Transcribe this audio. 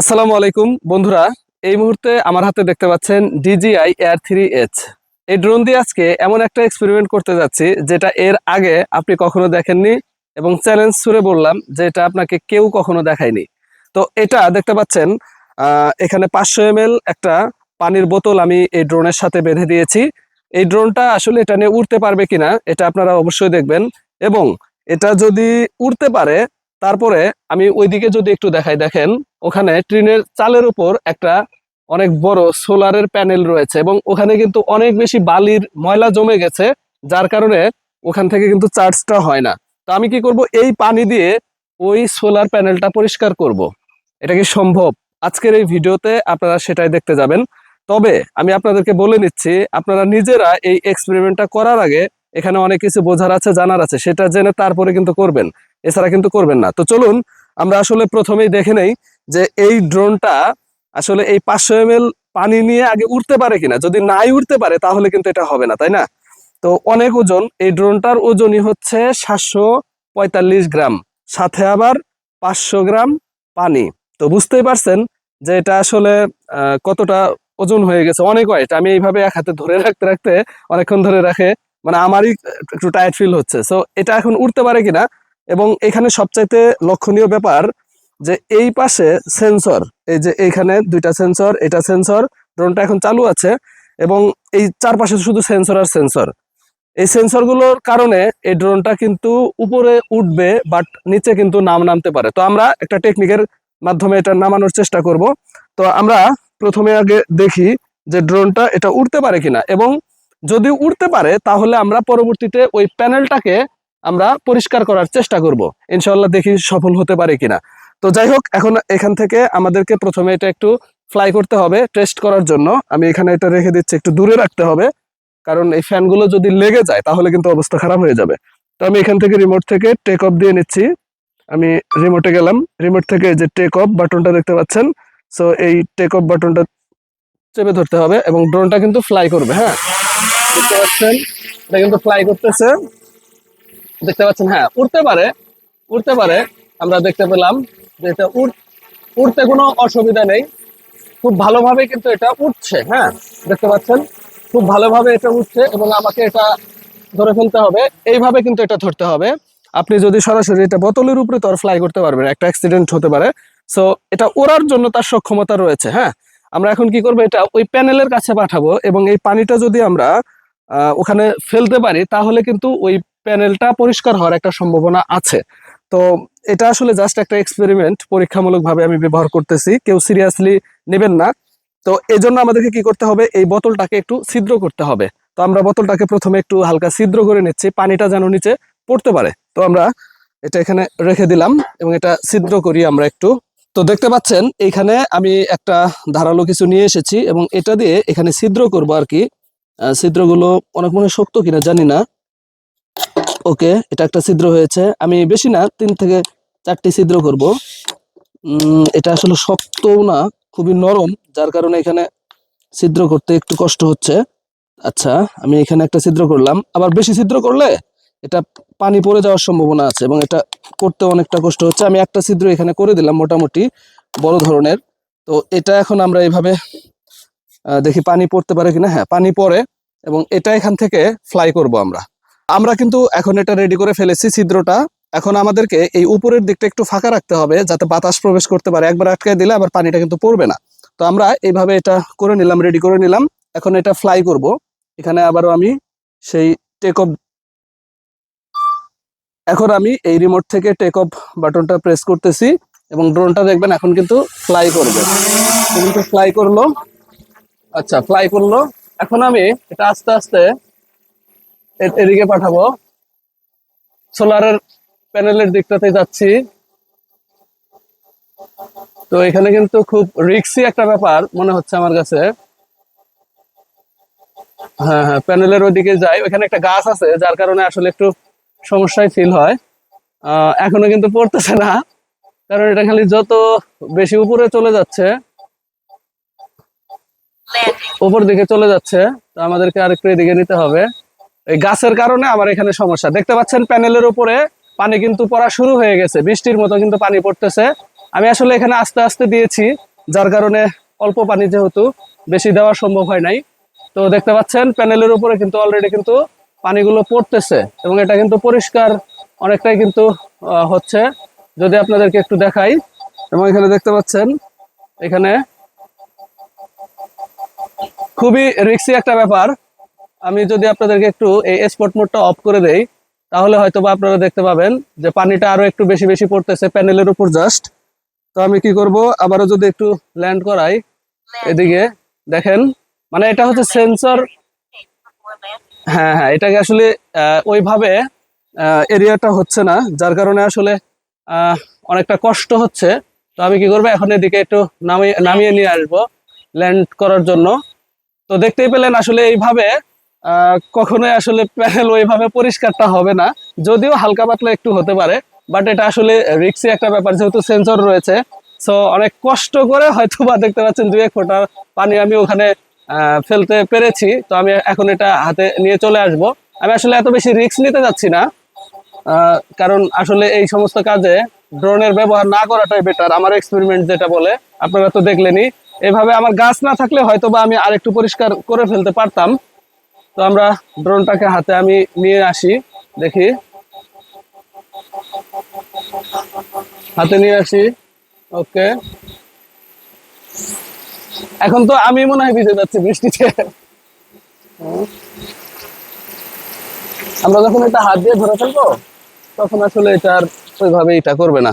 আসসালামু আলাইকুম, বন্ধুরা। এই মুহূর্তে আমার হাতে দেখতে পাচ্ছেন D J I air three H এই ড্রোন দিয়ে আজকে এমন একটা এক্সপেরিমেন্ট করতে যাচ্ছি, যেটা এর আগে আপনি কখনো দেখেননি এবং চ্যালেঞ্জ সুরে বললাম যে এটা আপনাকে কেউ কখনো দেখায়নি। তো এটা দেখতে পাচ্ছেন এখানে পাঁচশো এম একটা পানির বোতল আমি এই ড্রোনের সাথে বেঁধে দিয়েছি। এই ড্রোনটা আসলে এটা নিয়ে উড়তে পারবে কিনা, এটা আপনারা অবশ্যই দেখবেন। এবং এটা যদি উড়তে পারে তারপরে আমি ওইদিকে যদি একটু দেখাই, দেখেন, ওখানে ট্রেনের চালের উপর একটা অনেক বড় সোলারের প্যানেল রয়েছে এবং ওখানে কিন্তু অনেক বেশি বালির ময়লা জমে গেছে, যার কারণে ওখান থেকে কিন্তু চার্জটা হয় না। তো আমি কি করব, এই পানি দিয়ে ওই সোলার প্যানেলটা পরিষ্কার করব। এটা কি সম্ভব? আজকের এই ভিডিওতে আপনারা সেটাই দেখতে যাবেন। তবে আমি আপনাদেরকে বলে নিচ্ছি, আপনারা নিজেরা এই এক্সপেরিমেন্টটা করার আগে এখানে অনেক কিছু বোঝার আছে, জানার আছে, সেটা জেনে তারপরে কিন্তু করবেন। এছাড়া কিন্তু করবেন না। তো চলুন, আমরা আসলে প্রথমেই দেখে নেই যে এই ড্রোনটা আসলে এই পাঁচশো এম পানি নিয়ে আগে উঠতে পারে কিনা। যদি নাই উঠতে পারে, তাহলে কিন্তু এটা হবে না, তাই না? তো অনেক ওজন, এই ড্রোনটার ওজনই হচ্ছে সাতশো পঁয়তাল্লিশ গ্রাম। সাথে আবার পাঁচশো গ্রাম পানি। তো বুঝতেই পারছেন যে এটা আসলে কতটা ওজন হয়ে গেছে। অনেক ওয়েট আমি এইভাবে এক হাতে ধরে রাখতে রাখতে অনেকক্ষণ ধরে রাখে। মানে আমারই একটু টায়ার্ড ফিল হচ্ছে। সো এটা এখন উঠতে পারে কিনা? এবং এখানে সবচাইতে লক্ষণীয় ব্যাপার যে এই পাশে সেন্সর এই যে এইখানে দুইটা সেন্সর এটা সেন্সর ড্রোনটা এখন চালু আছে এবং এই চারপাশে শুধু সেন্সর আর সেন্সর এই সেন্সরগুলোর কারণে এই ড্রোনটা কিন্তু উপরে উঠবে বাট নিচে কিন্তু নাম নামতে পারে। তো আমরা একটা টেকনিকের মাধ্যমে এটা নামানোর চেষ্টা করব। তো আমরা প্রথমে আগে দেখি যে ড্রোনটা এটা উঠতে পারে কিনা এবং যদি উঠতে পারে, তাহলে আমরা পরবর্তীতে ওই প্যানেলটাকে আমরা পরিষ্কার করার চেষ্টা করব। ইনশাল্লাহ দেখি সফল হতে পারে কিনা। তো যাই হোক, এখন এখান থেকে আমাদেরকে প্রথমে এটা একটু ফ্লাই করতে হবে টেস্ট করার জন্য। আমি এখানে এটা রেখে দিচ্ছি, একটু দূরে রাখতে হবে। কারণ এই ফ্যানগুলো যদি লেগে যায়, তাহলে কিন্তু অবস্থা খারাপ হয়ে যাবে। তো আমি এখান থেকে রিমোট থেকে টেক অফ দিয়ে নিচ্ছি। আমি রিমোটে গেলাম। রিমোট থেকে যে টেক অফ বাটনটা দেখতে পাচ্ছেন। সো এই টেক অফ বাটনটা চেপে ধরতে হবে এবং ড্রোনটা কিন্তু ফ্লাই করবে হ্যাঁ? দেখতে পাচ্ছেন, এটা কিন্তু ফ্লাই করতেছে। দেখতে পাচ্ছেন হ্যাঁ পারে পারে। আমরা দেখতে পেলাম যে এটা কোনো অসুবিধা নেই। খুব ভালোভাবে কিন্তু এটা উঠছে হ্যাঁ দেখতে পাচ্ছেন। খুব ভালোভাবে এটা উঠছে এবং আমাকে এটা ধরে ফেলতে হবে। এইভাবে কিন্তু এটা ধরতে হবে। আপনি যদি সরাসরি এটা বোতলের উপরে তো আর ফ্লাই করতে পারবেন, একটা অ্যাক্সিডেন্ট হতে পারে। সো এটা ওড়ার জন্য তার সক্ষমতা রয়েছে হ্যাঁ। আমরা এখন কি করব, এটা ওই প্যানেলের কাছে পাঠাবো এবং এই পানিটা যদি আমরা ওখানে ফেলতে পারি, তাহলে কিন্তু ওই প্যানেলটা পরিষ্কার হওয়ার একটা সম্ভাবনা আছে। তো এটা আসলে জাস্ট একটা এক্সপেরিমেন্ট পরীক্ষামূলকভাবে আমি ব্যবহার করতেছি, কেউ সিরিয়াসলি নেবেন না। তো এই জন্য আমাদেরকে কি করতে হবে, এই বোতলটাকে একটু ছিদ্র করতে হবে। তো আমরা বোতলটাকে প্রথমে একটু হালকা ছিদ্র করে নিচ্ছি, পানিটা যেন নিচে পড়তে পারে। তো আমরা এটা এখানে রেখে দিলাম এবং এটা ছিদ্র করি আমরা একটু। তো দেখতে পাচ্ছেন, এইখানে আমি একটা ধারালো কিছু নিয়ে এসেছি এবং এটা দিয়ে এখানে ছিদ্র করব আর কি। ছিদ্রগুলো অনেক মনে শক্ত কিনা জানি না। ওকে, এটা একটা ছিদ্র হয়েছে। আমি বেশি না, তিন থেকে চারটি ছিদ্র করব। এটা আসলে শক্তও না, খুবই নরম, যার কারণে এখানে ছিদ্র করতে একটু কষ্ট হচ্ছে। আচ্ছা আমি এখানে একটা ছিদ্র করলাম। আবার বেশি ছিদ্র করলে এটা পানি পড়ে যাওয়ার সম্ভাবনা আছে এবং এটা করতে অনেকটা কষ্ট হচ্ছে। আমি একটা ছিদ্র এখানে করে দিলাম মোটামুটি, বড় ধরনের। তো এটা এখন আমরা এইভাবে দেখি পানি পড়তে পারে কিনা? হ্যাঁ পানি পড়ে এবং এটা এখান থেকে ফ্লাই করব আমরা। আমরা কিন্তু এখন এটা রেডি করে ফেলেছি ছিদ্রটা। এখন আমাদেরকে এই উপরের দিকটা একটু ফাঁকা রাখতে হবে যাতে বাতাস প্রবেশ করতে পারে। একবার আটকে দিলে আবার পানিটা কিন্তু পড়বে না। তো আমরা এইভাবে এটা করে নিলাম রেডি করে নিলাম। এখন এটা ফ্লাই করব। এখানে আবারও আমি সেই টেক অফ এখন আমি এই রিমোট থেকে টেক অফ বাটনটা প্রেস করতেছি এবং ড্রোনটা দেখবেন এখন কিন্তু ফ্লাই করবে। ফ্লাই করল। আচ্ছা ফ্লাই করল। এখন আমি এটা আস্তে আস্তে এদিকে পাঠাবো। সোলারের প্যানেলের দিকটাতে যাচ্ছি। তো এখানে কিন্তু খুব রিক্সি একটা ব্যাপার মনে হচ্ছে আমার কাছে। হ্যাঁ হ্যাঁ প্যানেলের ওদিকে যাই। ওখানে একটা গাছ আছে, যার কারণে আসলে একটু সমস্যায় ফিল হয়। এখনও কিন্তু পড়তেছে না, কারণ এটা খালি যত বেশি উপরে চলে যাচ্ছে উপর দিকে চলে যাচ্ছে, তো আমাদেরকে আরেকটু এদিকে নিতে হবে। এই গাছের কারণে আমার এখানে সমস্যা। দেখতে পাচ্ছেন প্যানেলের উপরে পানি কিন্তু পড়া শুরু হয়ে গেছে। বৃষ্টির মতো কিন্তু পানি পড়তেছে। আমি আসলে এখানে আস্তে আস্তে দিয়েছি, যার কারণে অল্প পানি যেহেতু বেশি দেওয়া সম্ভব হয় নাই। তো দেখতে পাচ্ছেন প্যানেলের উপরে কিন্তু অলরেডি কিন্তু পানিগুলো পড়তেছে এবং এটা কিন্তু পরিষ্কার অনেকটাই কিন্তু হচ্ছে। যদি আপনাদেরকে একটু দেখাই, এবং এখানে দেখতে পাচ্ছেন, এখানে খুবই রিক্সি একটা ব্যাপার। আমি যদি আপনাদেরকে একটু এই স্পট মোডটা অফ করে দেই তাহলে হয়তো বা আপনারা দেখতে পাবেন যে পানিটা আরও একটু বেশি বেশি পড়তেছে প্যানেলের উপর জাস্ট তো আমি কি করব আবারও যদি একটু ল্যান্ড করাই এদিকে দেখেন মানে এটা হচ্ছে সেন্সর হ্যাঁ হ্যাঁ এটাকে আসলে ওইভাবে এরিয়াটা হচ্ছে না যার কারণে আসলে আহ, অনেকটা কষ্ট হচ্ছে। তো আমি কি করব এখন এদিকে একটু নামিয়ে নামিয়ে নিয়ে আসব ল্যান্ড করার জন্য। তো দেখতেই পেলেন আসলে এইভাবে কখনোই আসলে প্যানেল ওইভাবে পরিষ্কারটা হবে না। যদিও হালকা পাতলা একটু হতে পারে বাট এটা আসলে রিক্সি একটা ব্যাপার যেহেতু সেন্সর রয়েছে। সো অনেক কষ্ট করে হয়তো বা দেখতে পাচ্ছেন দুই এক ফোঁটা পানি আমি ওখানে ফেলতে পেরেছি। তো আমি এখন এটা হাতে নিয়ে চলে আসব। আমি আসলে এত বেশি রিক্স নিতে যাচ্ছি না কারণ আসলে এই সমস্ত কাজে ড্রোনের ব্যবহার না করাটাই বেটার আমার এক্সপেরিমেন্ট যেটা বলে, আপনারা তো দেখলেনই এভাবে আমার গাছ না থাকলে হয়তো বা আমি আরেকটু পরিষ্কার করে ফেলতে পারতাম। তো আমরা ড্রোনটাকে হাতে আমি নিয়ে আসি, দেখি। হাতে নিয়ে আসি, ওকে। এখন তো আমি মনে হয় ভিজে যাচ্ছি বৃষ্টিতে। আমরা যখন এটা হাত দিয়ে ধরে ফেলব, তখন আসলে এটা আর ওইভাবে এটা করবে না।